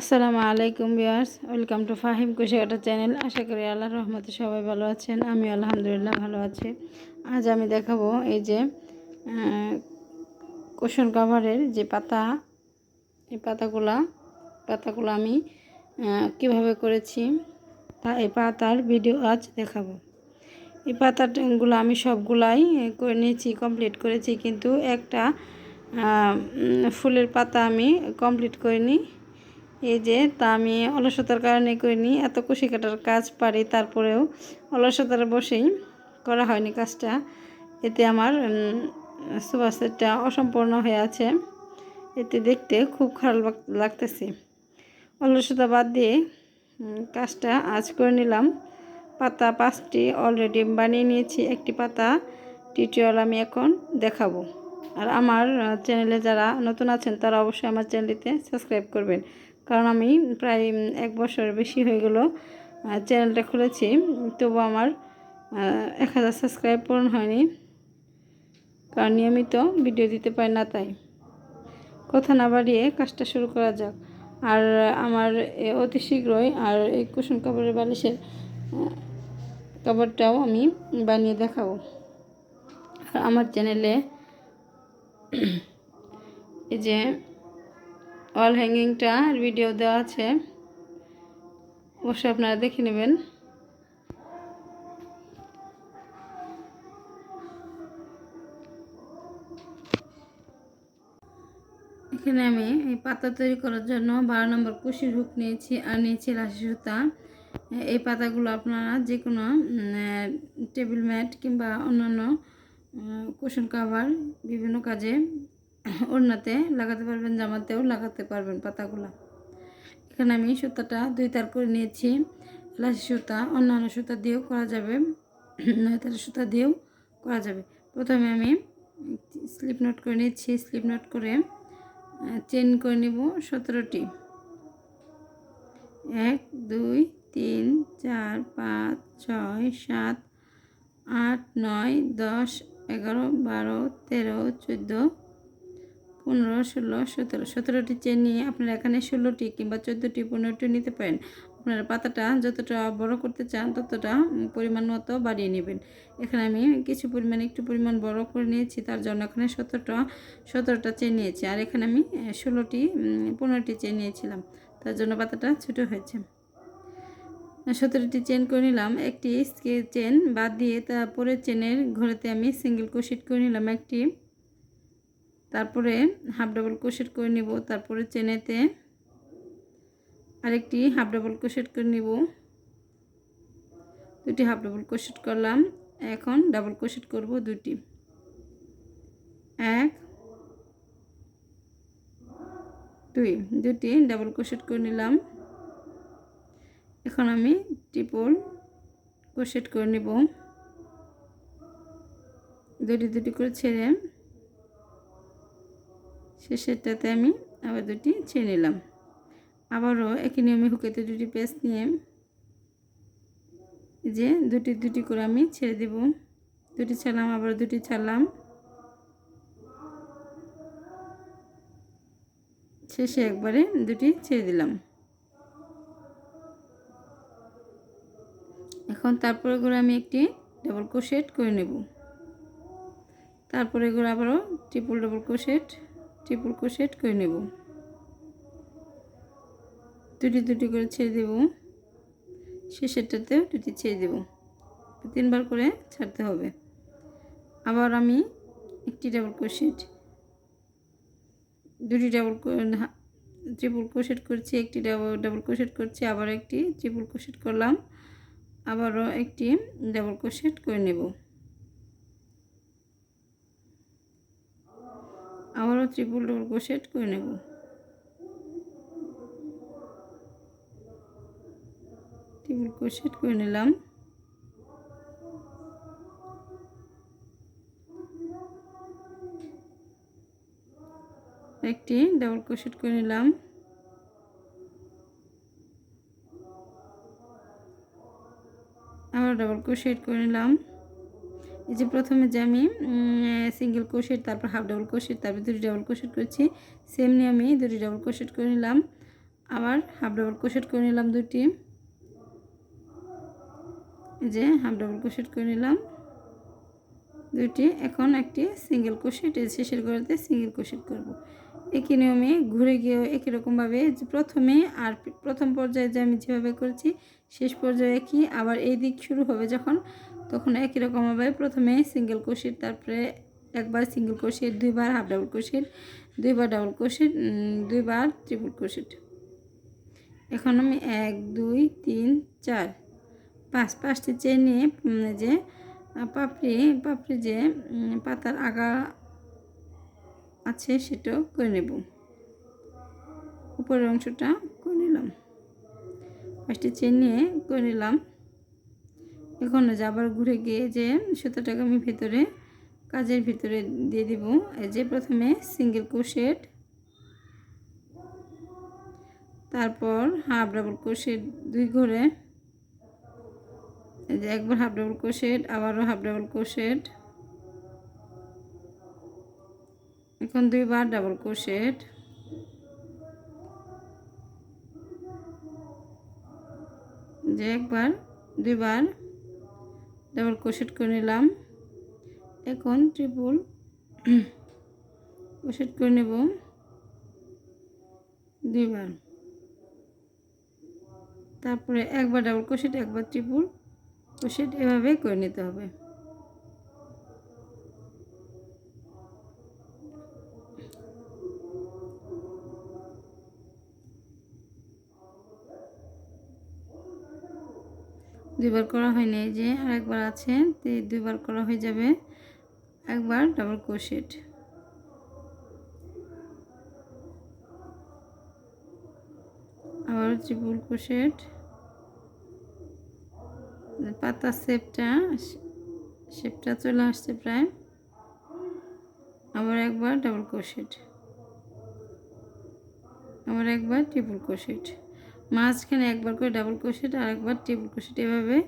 আসসালামু আলাইকুম viewers welcome to Fahim Kushiata channel. আশা করি আল্লাহ রহমতে সবাই ভালো আছেন আমি আলহামদুলিল্লাহ ভালো আছি। আজ আমি দেখাবো এই যে কুশন কাভারের যে পাতা, এই পাতাগুলা, পাতাগুলো আমি কীভাবে করেছি তা এই পাতার ভিডিও আজ দেখাবো। এই পাতাগুলো আমি সবগুলাই করে নিয়েছি কমপ্লিট করেছি, কিন্তু একটা ফুলের পাতা আমি কমপ্লিট করিনি। এই যে তা আমি অলসতার কারণে করিনি, এত কুশি কাটার কাজ পারি, তারপরেও অলসতার বসেই করা হয়নি কাজটা। এতে আমার সুবাসেরটা অসম্পূর্ণ হয়ে আছে। এতে দেখতে খুব খারাপ লাগতেছে। অলসতা বাদ দিয়ে কাজটা আজ করে নিলাম। পাতা পাঁচটি অলরেডি বানিয়ে নিয়েছি, একটি পাতা টিউটোরিয়াল আমি এখন দেখাবো। আর আমার চ্যানেলে যারা নতুন আছেন, তারা অবশ্যই আমার চ্যানেলটিতে সাবস্ক্রাইব করবেন। কারণ আমি প্রায় এক বছর বেশি হয়ে গেল চ্যানেলটা খুলেছি। তবু আমার এক হাজার সাবস্ক্রাইব পূরণ হয়নি, কারণ নিয়মিত ভিডিও দিতে পারি না তাই। কথা না বাড়িয়ে কাজটা শুরু করা যাক। আর আমার অতি শীঘ্রই, আর এই কুসুম কাপড়ের বালিশের কাপড়টাও আমি বানিয়ে দেখাবো। আর আমার চ্যানেলে, এই যে ওয়াল হ্যাঙ্গিংটা ভিডিও দেওয়া আছে। অবশ্যই আপনারা দেখে নেবেন। এখানে আমি এই পাতা তৈরি করার জন্য বারো নম্বর কুশির হুক নিয়েছি আর নিয়েছি রাশি সুতা। এই পাতাগুলো আপনারা যে কোনো টেবিল ম্যাট কিংবা অন্যান্য কুশন কাভার বিভিন্ন কাজে ওড়নাতে লাগাতে পারবেন, জামাতেও লাগাতে পারবেন পাতাগুলো। এখানে আমি সুতাটা দুই তার করে নিয়েছি। লাশি সুতা, অন্যান্য সুতা দিয়েও করা যাবে। নয় তার সুতা দিয়েও করা যাবে। প্রথমে আমি স্লিপ নোট করে নিচ্ছি। স্লিপ নোট করে চেন করে নিব সতেরোটি। এক, দুই, তিন, চার, পাঁচ, ছয়, সাত, আট, নয়, দশ, এগারো, বারো, তেরো, চোদ্দ পনেরো, ষোলো, সতেরো। সতেরোটি চেন নিয়ে আপনারা এখানে ষোলোটি কিংবা চোদ্দোটি পনেরোটি নিতে পারেন। আপনারা পাতাটা যতটা বড় করতে চান, ততটা পরিমাণ মতো বাড়িয়ে নেবেন। এখানে আমি কিছু পরিমাণ, একটু পরিমাণ বড় করে নিয়েছি, তার জন্য এখানে সতেরোটা সতেরোটা চেন নিয়েছি। আর এখানে আমি ষোলোটি পনেরোটি চেন নিয়েছিলাম, তার জন্য পাতাটা ছোটো হয়েছে। সতেরোটি চেন করে নিলাম, একটি স্কে- চেন বাদ দিয়ে তারপরে চেনের ঘরেতে আমি সিঙ্গেল কোশিট করে নিলাম, একটি তারপরে হাফ ডাবল কোশেট করে নিব, তারপরে চেনেতে আরেকটি হাফ ডাবল কোশেট করে নিব। দুটি হাফ ডাবল কোশেট করলাম, এখন ডাবল কোশেট করব দুটি এক, দুই দুটি ডাবল কোশেট করে নিলাম। এখন আমি ট্রিপল কোশেট করে নিব। দুটি দুটি করে ছেড়ে শেষেরটাতে আমি আবার দুটি ছেড়ে নিলাম। আবারও একই নিয়মে হুকেতে দুটি পেস নিয়ে যে দুটি দুটি করে আমি ছেড়ে দেব। দুটি ছাড়লাম, আবার দুটি ছাড়লাম। শেষে একবারে দুটি ছেড়ে দিলাম। এখন তারপরে করে আমি একটি ডাবল ক্রোশেট করে নেব। তারপরে করে আবারও triple double crochet triple crochet করে নেব। দুটি দুটি করে ছেড়ে দেব। শেষেরটাতেও দুটি ছেড়ে দেব। তিনবার করে ছাড়তে হবে। আবার আমি একটি ডাবল ক্রোশেট দুটি ডাবল ট্রিপল ক্রোশেট করছি, একটি ডাবল ডাবল ক্রোশেট করছি আবার একটি ট্রিপল ক্রোশেট করলাম, আবারও একটি ডাবল ক্রোশেট করে নেব। ট্রিপল ডাবল ক্রোশেট করে নেব। ট্রিপল ক্রোশেট করে নিলাম। একটি ডাবল ক্রোশেট করে নিলাম। আবার ডাবল ক্রোশেট করে নিলাম। এই যে প্রথমে যে আমি সিঙ্গেল কোশেট তারপর হাফ ডাবল কোশেট তারপর দুটি ডাবল ক্রোশেট করেছি। সেমনি আমি দুটি ডাবল কোশেট করে নিলাম। আবার হাফ ডাবল কোশেট করে নিলাম দুটি। যে হাফ ডাবল কোশেট করে নিলাম দুটি। এখন একটি সিঙ্গেল ক্রোশেট এর শেষের গোড়াতে সিঙ্গেল কোশেট করব। একই নিয়মে ঘুরে গিয়েও একই রকমভাবে প্রথমে আর প্রথম পর্যায়ে যে আমি যেভাবে করেছি, শেষ পর্যায়ে কি আবার এই দিক শুরু হবে যখন তখন একই রকমভাবে প্রথমে সিঙ্গেল ক্রোশেট তারপরে একবার সিঙ্গেল ক্রোশেট দুইবার হাফ ডাবল ক্রোশেট দুইবার ডাবল ক্রোশেট দুইবার ট্রিপল ক্রোশেট এখন আমি এক, দুই, তিন, চার, পাঁচ, পাঁচটি চেন নিয়ে যে পাপড়ি পাপড়ি যে পাতার আগা আছে সেটাও করে নেব। উপরের অংশটা করে নিলাম। পাঁচটি চেন নিয়ে করে নিলাম। এখন যে আবার ঘুরে গিয়ে যে সুতোটাকে আমি ভিতরে, কাজের ভিতরে দিয়ে দিব। এই যে প্রথমে সিঙ্গেল ক্রোশেট তারপর হাফ ডাবল ক্রোশেট দুই ঘরে। যে একবার হাফ ডাবল ক্রোশেট আবারও হাফ ডাবল ক্রোশেট এখন দুইবার ডাবল ক্রোশেট যে একবার, দুইবার ডাবল ক্রোশেট করে নিলাম। এখন ট্রিপল ক্রোশেট করে নেব দুইবার। তারপরে একবার ডাবল ক্রোশেট একবার ট্রিপল ক্রোশেট এভাবে করে নিতে হবে। দুইবার করা হয়নি যে আরেকবার আছে, তো দুইবার করা হয়ে যাবে। একবার ডাবল ক্রোশেট আবার ট্রিপল ক্রোশেট পাতা শেপটা শেপটা চলে আসছে প্রায়। আবার একবার ডাবল ক্রোশেট আবার একবার ট্রিপল ক্রোশেট মাঝখানে একবার করে ডাবল ক্রোশেট আর একবার ট্রিপল ক্রোশেট এভাবে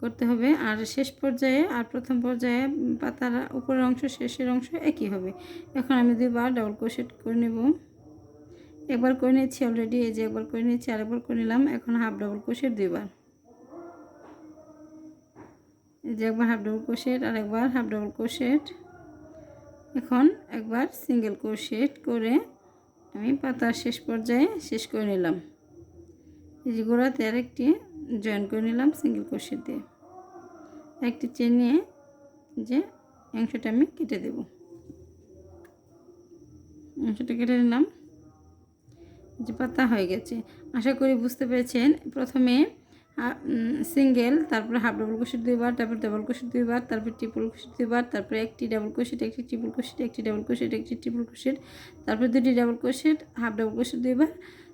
করতে হবে। আর শেষ পর্যায়ে, আর প্রথম পর্যায়ে পাতার উপরের অংশ, শেষের অংশ একই হবে। এখন আমি দুইবার ডাবল ক্রোশেট করে নেব। একবার করে নিয়েছি অলরেডি এই যে একবার করে নিয়েছি, আরেকবার করে নিলাম। এখন হাফ ডাবল ক্রোশেট দুইবার। এই যে একবার হাফ ডাবল ক্রোশেট আর একবার হাফ ডাবল ক্রোশেট এখন একবার সিঙ্গেল ক্রোশেট করে আমি পাতার শেষ পর্যায়ে শেষ করে নিলাম। এই গোড়াতে আরেকটি জয়েন করে নিলাম সিঙ্গেল ক্রোশেট দিয়ে। একটি চেন যে অংশটা আমি কেটে দেব। অংশটা কেটে নিলাম। যে পাতা হয়ে গেছে। আশা করি বুঝতে পেরেছেন। প্রথমে সিঙ্গেল তারপরে হাফ ডাবল ক্রোশেট দুইবার, তারপর ডাবল ক্রোশেট দুইবার, তারপর ট্রিপল ক্রোশেট দুইবার, তারপরে একটি ডাবল ক্রোশেট একটি ট্রিপল ক্রোশেট একটি ডাবল ক্রোশেট একটি ট্রিপল ক্রোশেট তারপর দুটি double crochet half double crochet দুইবার,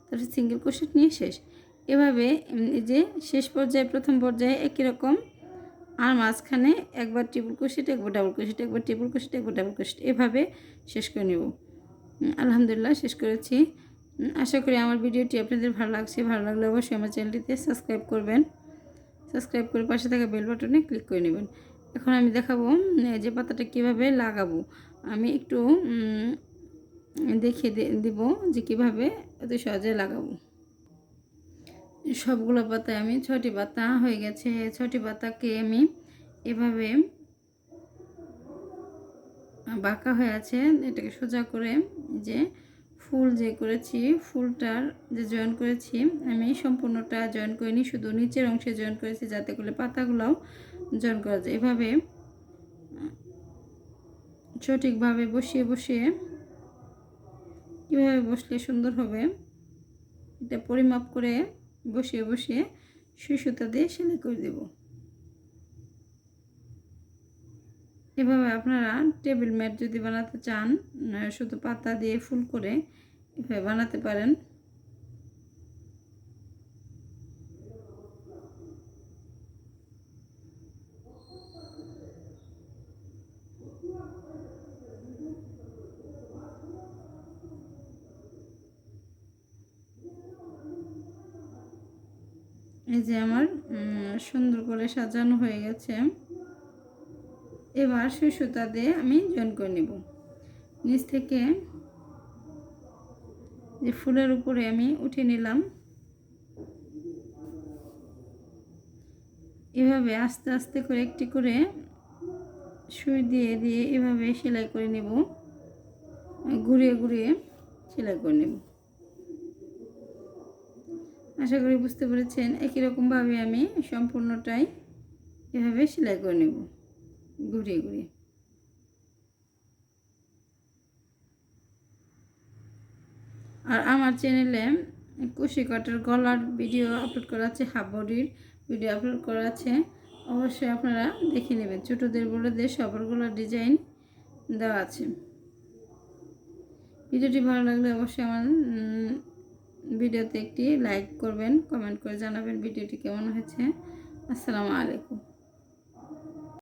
তারপর সিঙ্গেল ক্রোশেট নিয়ে শেষ। এভাবে যে শেষ পর্যায়ে, প্রথম পর্যায়ে একই রকম আর মাঝখানে একবার ট্রিপল ক্রোশেট একবার ডাবল ক্রোশেট একবার ট্রিপল ক্রোশেট একবার ডাবল ক্রোশেট এভাবে শেষ করে নেব। আলহামদুলিল্লাহ শেষ করেছি। আশা করি আমার ভিডিওটি আপনাদের ভালো লাগছে। ভালো লাগলে অবশ্যই আমার চ্যানেলটিতে সাবস্ক্রাইব করবেন। সাবস্ক্রাইব করে পাশে থাকা বেল বাটনে ক্লিক করে নেবেন। এখন আমি দেখাবো যে পাতাটা কীভাবে লাগাবো। আমি একটু দেখিয়ে দিব যে কীভাবে অতি সহজে লাগাবো। সবগুলো পাতায় আমি ছটি পাতা হয়ে গেছে। ছটি পাতাকে আমি এভাবে বাঁকা হয়ে আছে। এটাকে সোজা করে যে ফুল যে করেছি, ফুলটার যে জয়েন করেছি, আমি সম্পূর্ণটা জয়েন করিনি, শুধু নিচের অংশে জয়েন করেছি যাতে করে পাতাগুলোও জয়েন করা যায়। এভাবে সঠিকভাবে বসিয়ে বসিয়ে কীভাবে বসলে সুন্দর হবে, এটা পরিমাপ করে বসিয়ে বসিয়ে সুসুতা দিয়ে সেলাই করে দেব। এভাবে আপনারা টেবিল ম্যাট যদি বানাতে চান শুধু পাতা দিয়ে ফুল করে এভাবে বানাতে পারেন। এই যে আমার সুন্দর করে সাজানো হয়ে গেছে। এবার সুই সুতা দিয়ে আমি জয়েন করে নেব। নিচ থেকে যে ফুলের উপরে আমি উঠে নিলাম। এভাবে আস্তে আস্তে করে একটি করে সুই দিয়ে দিয়ে এভাবে সেলাই করে নেব। ঘুরিয়ে ঘুরিয়ে সেলাই করে নেব। আশা করি বুঝতে পেরেছেন। একই রকমভাবে আমি সম্পূর্ণটাই এভাবে সেলাই করে নেব ঘুরিয়ে ঘুরিয়ে আর আমার চ্যানেলে কুশি কাটার গলার ভিডিও আপলোড করা আছে, হাফ বডির ভিডিও আপলোড করা আছে, অবশ্যই আপনারা দেখে নেবেন। ছোটোদের, বড়োদের সবার গলার ডিজাইন দেওয়া আছে। ভিডিওটি ভালো লাগলে অবশ্যই আমার ভিডিওতে একটি লাইক করবেন কমেন্ট করে জানাবেন ভিডিওটি কেমন হয়েছে। আসসালামু আলাইকুম।